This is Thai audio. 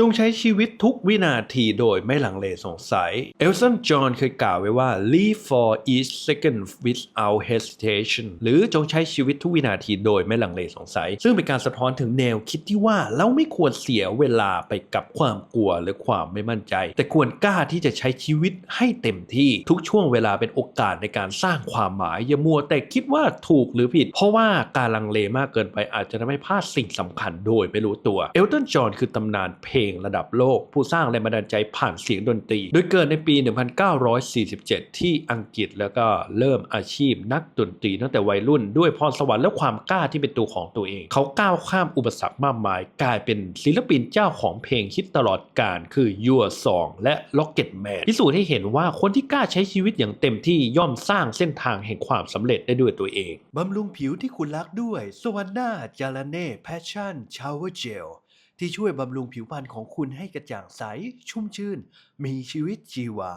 จงใช้ชีวิตทุกวินาทีโดยไม่หลังเลสงสัย เอลสัน จอห์นเคยกล่าวไว้ว่า live for each second without hesitation หรือจงใช้ชีวิตทุกวินาทีโดยไม่หลังเลสงสัย ซึ่งเป็นการสะท้อนถึงแนวคิดที่ว่าเราไม่ควรเสียเวลาไปกับความกลัวหรือความไม่มั่นใจ แต่ควรกล้าที่จะใช้ชีวิตให้เต็มที่ทุกช่วงเวลาเป็นโอกาสในการสร้างความหมาย อย่ามัวแต่คิดว่าถูกหรือผิด เพราะว่าการลังเลมากเกินไปอาจจะทำให้พลาดสิ่งสำคัญโดยไม่รู้ตัว เอลตัน จอห์นคือตำนานเพลงระดับโลก ผู้สร้างแรงบันดาลใจผ่านเสียงดนตรี โดยเกิดในปี 1947 ที่อังกฤษแล้วก็เริ่มอาชีพนักดนตรีตั้งแต่วัยรุ่นด้วยพรสวรรค์และความกล้าที่เป็นตัวของตัวเอง เขาก้าวข้ามอุปสรรคมากมาย กลายเป็นศิลปินเจ้าของเพลงฮิตตลอดกาลคือ Your Song และ Rocket Man พิสูจน์ให้เห็นว่าคนที่กล้าใช้ชีวิตอย่างเต็มที่ย่อมสร้างเส้นทางแห่งความสำเร็จได้ด้วยตัวเองบำรุงผิวที่คุณรักด้วยสวรรค์หน้าจาราเน่แพชชั่นชาวเวอร์เจล ที่ช่วยบำรุงผิวพรรณของคุณให้กระจ่างใส ชุ่มชื่น มีชีวิตชีวา